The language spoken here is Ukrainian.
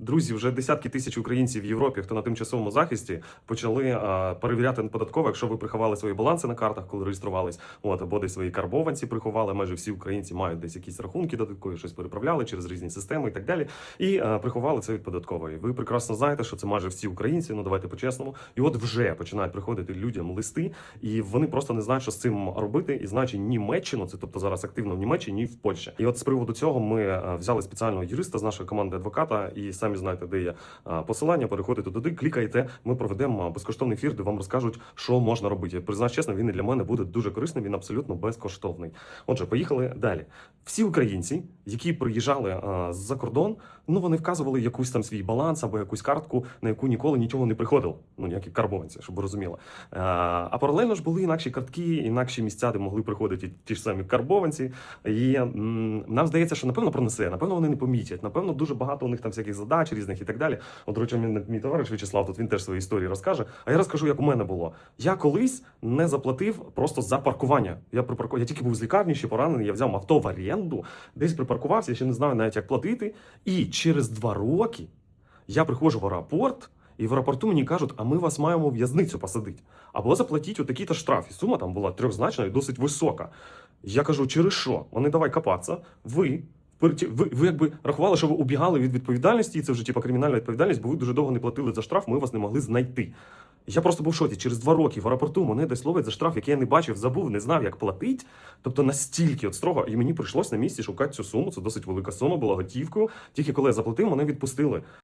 Друзі, вже десятки тисяч українців в Європі, хто на тимчасовому захисті, почали а, перевіряти податково, якщо ви приховали свої баланси на картах, коли реєструвались, от або десь свої карбованці приховали. Майже всі українці мають десь якісь рахунки додаткові, щось переправляли через різні системи і так далі. І а, приховали це від податкової. Ви прекрасно знаєте, що це майже всі українці. Ну давайте по-чесному. І от вже починають приходити людям листи, і вони просто не знають, що з цим робити. І знаючи Німеччину, це тобто зараз активно в Німеччині і в Польщі. І от з приводу цього ми е, взяли спеціального юриста з нашої команди адвоката, і самі знаєте, де є посилання. Переходите туди, клікайте. Ми проведемо безкоштовний ефір, де вам розкажуть, що можна робити. Признаюсь чесно, він і для мене буде дуже корисним. Він абсолютно безкоштовний. Отже, поїхали далі. Всі українці, які приїжджали з-за кордон, ну вони вказували якусь там свій баланс або якусь картку, на яку ніколи нічого не приходило. Ну ніякі карбованці, щоб ви розуміли. А паралельно ж були інакші картки, інакші місця, де могли приходити ті ж самі карбованці. І нам здається, що напевно пронесе, напевно, вони не помітять. Напевно, дуже багато у них там всяких задач різних і так далі. От, до речі, мій, мій товариш В'ячеслав, тут він теж свої історії розкаже. А я розкажу, як у мене було. Я колись не заплатив просто за паркування. Я припаркував, я тільки був з лікарні, ще поранений. Я взяв авто в оренду, десь припаркувався, я ще не знаю навіть як платити. І через два роки я приходжу в аеропорт. І в аеропорту мені кажуть, а ми вас маємо в в'язницю посадити. Або заплатіть отакий-то штраф. І сума там була трьохзначна і досить висока. Я кажу, через що? Вони давай копатися. Ви. Переті- Ви, ви якби рахували, що ви убігали від відповідальності, і це вже типа кримінальна відповідальність, бо ви дуже довго не платили за штраф, ми вас не могли знайти. Я просто був в шоці. Через два роки в аеропорту мене десь ловить за штраф, який я не бачив, забув, не знав, як платити. Тобто настільки от строго, і мені прийшлось на місці шукати цю суму. Це досить велика сума, була готівкою. Тільки коли я заплатив, мене відпустили.